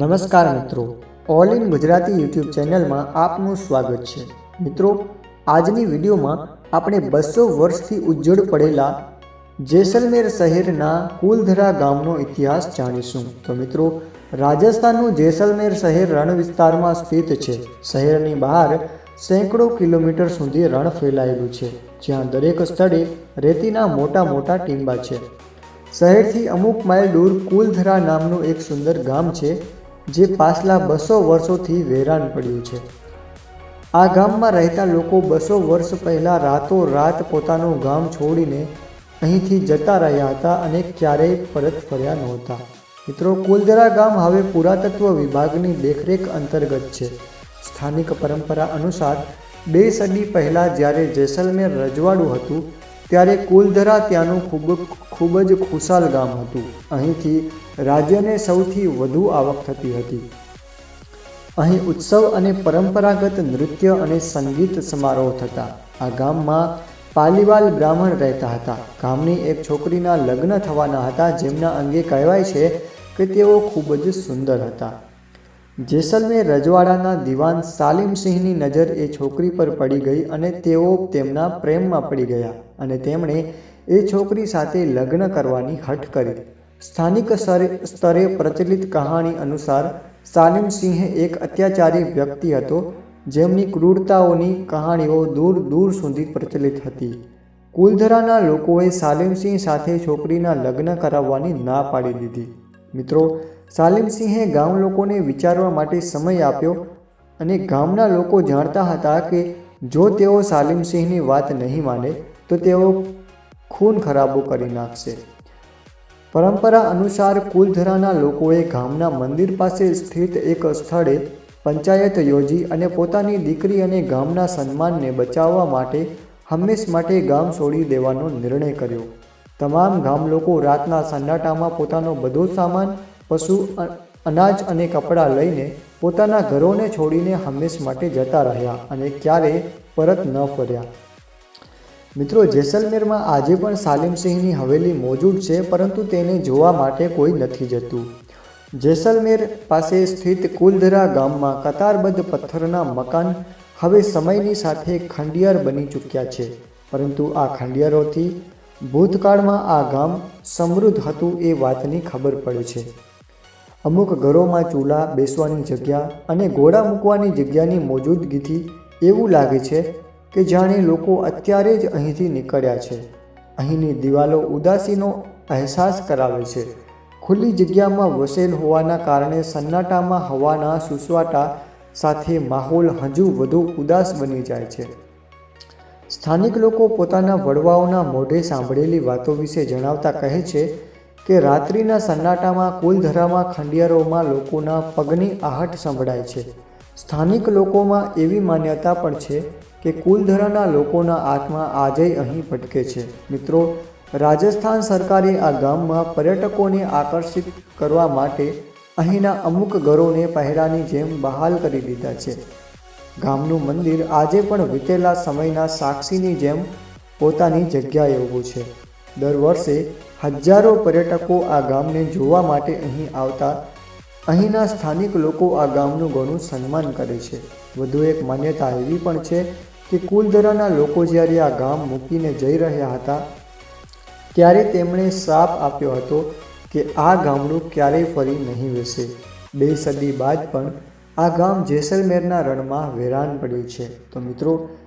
નમસ્કાર મિત્રો. All in Gujarati YouTube ચેનલમાં આપનું સ્વાગત છે. મિત્રો આજની વિડીયોમાં આપણે બસો વર્ષથી ઉજ્જડ પડેલા જેસલમેર શહેરના કુલધરા ગામનો ઇતિહાસ જાણીશું. તો મિત્રો રાજસ્થાનનું જેસલમેર શહેર રણ વિસ્તારમાં સ્થિત છે. શહેરની બહાર સેંકડો કિલોમીટર સુધી રણ ફેલાયેલું છે. જ્યાં દરેક સ્થળે રેતીના મોટા મોટા ટીંબા છે. શહેરથી અમુક માઇલ દૂર કુલધરા નામનું એક સુંદર ગામ છે. જે પાછલા બસો વર્ષોથી વેરાન પડ્યું છે. આ ગામમાં રહેતા લોકો બસો વર્ષ પહેલાં રાતો રાત પોતાનું ગામ છોડીને અહીંથી જતા રહ્યા હતા અને ક્યારેય પરત ફર્યા નહોતા. મિત્રો કુલધરા ગામ હવે પુરાતત્વ વિભાગની દેખરેખ અંતર્ગત છે. સ્થાનિક પરંપરા અનુસાર, બે સદી પહેલાં જ્યારે જેસલમેર રજવાડું હતું ત્યારે કુલધરા ત્યાંનું ખૂબ ખૂબ જ ખુશાલ ગામ હતું. અહીંથી રાજ્યને સૌથી વધુ આવક થતી હતી. અહીં ઉત્સવ અને પરંપરાગત નૃત્ય અને સંગીત સમારોહ થતા. આ ગામમાં પાલીવાલ બ્રાહ્મણ રહેતા હતા. ગામની એક છોકરીના લગ્ન થવાના હતા, જેમના અંગે કહેવાય છે કે તેઓ ખૂબ જ સુંદર હતા. જેસલમેર રજવાડાના દિવાન સાલિમસિંહની નજર એ છોકરી પર પડી ગઈ અને તેઓ તેમના પ્રેમમાં પડી ગયા અને તેમણે એ છોકરી સાથે લગ્ન કરવાની હઠ કરી. સ્થાનિક સ્તરે પ્રચલિત કહાણી અનુસાર સાલિમસિંહ એક અત્યાચારી વ્યક્તિ હતો જેમની ક્રૂરતાઓની કહાણીઓ દૂર દૂર સુધી પ્રચલિત હતી. કુલધરાના લોકોએ સાલિમસિંહ સાથે છોકરીના લગ્ન કરાવવાની ના પાડી દીધી. મિત્રો સાલિમસિંહે ગામ લોકોને વિચારવા માટે સમય આપ્યો અને ગામના લોકો જાણતા હતા કે જો તેઓ સાલિમસિંહની વાત નહીં માને, તો તેઓ ખૂન ખરાબો કરી નાખશે. પરંપરા અનુસાર કુલધરાના લોકોએ ગામના મંદિર પાસે સ્થિત એક સ્થળે પંચાયત યોજી અને પોતાની દીકરી અને ગામના સન્માનને બચાવવા માટે હંમેશ માટે ગામ છોડી દેવાનો નિર્ણય કર્યો. તમામ ગામ લોકો રાતના સન્નાટામાં પોતાનો બધો સામાન પશુ અનાજ અને કપડાં લઈને પોતાના ઘરોને છોડીને હંમેશ માટે જતા રહ્યા અને ક્યારેય પરત ન ફર્યા. મિત્રો, જેસલમેરમાં આજે પણ સાલિમસિંહની હવેલી મોજૂદ છે, પરંતુ તેને જોવા માટે કોઈ નથી જતું. જેસલમેર પાસે સ્થિત કુલધરા ગામમાં કતારબદ્ધ પથ્થરના મકાન હવે સમયની સાથે ખંડિયાર બની ચૂક્યા છે, પરંતુ આ ખંડિયારોથી ભૂતકાળમાં આ ગામ સમૃદ્ધ હતું એ વાતની ખબર પડે છે. અમુક ઘરોમાં ચૂલા, બેસવાની જગ્યા અને ઘોડા મૂકવાની જગ્યાની મોજૂદગીથી એવું લાગે છે કે જાણે લોકો અત્યારે જ અહીંથી નીકળ્યા છે. અહીંની દિવાલો ઉદાસીનો અહેસાસ કરાવે છે. ખુલ્લી જગ્યામાં વસેલ હોવાના કારણે સન્નાટામાં હવાના સુસવાટા સાથે માહોલ હજુ વધુ ઉદાસ બની જાય છે. સ્થાનિક લોકો પોતાના વડવાઓના મોઢે સાંભળેલી વાતો વિશે જણાવતા કહે છે કે રાત્રિના સન્નાટામાં કુલધરામાં ખંડિયારોમાં લોકોના પગની આહટ સંભળાય છે. સ્થાનિક લોકોમાં એવી માન્યતા પણ છે કે કુલધરાના લોકોના આત્મા આજે અહીં ભટકે છે. મિત્રો, રાજસ્થાન સરકારે આ ગામમાં પર્યટકોને આકર્ષિત કરવા માટે અહીંના અમુક ઘરોને પહેરાની જેમ બહાલ કરી દીધા છે. ગામનું મંદિર આજે પણ વીતેલા સમયના સાક્ષીની જેમ પોતાની જગ્યાએ ઊભું છે. દર વર્ષે હજારો પર્યટકો આ ગામને જોવા માટે અહીં આવતા. અહીંના સ્થાનિક લોકો આ ગામનું ઘણું સન્માન કરે છે. વધુ એક માન્યતા એવી પણ છે કે કુલધરાના લોકો જ્યારે આ ગામ મૂકીને જઈ રહ્યા હતા, ત્યારે તેમણે શ્રાપ આપ્યો હતો કે આ ગામડું ક્યારેય ફરી નહીં વસે. બે સદી બાદ પણ આ ગામ જેસલમેરના રણમાં વેરાન પડ્યું છે. તો મિત્રો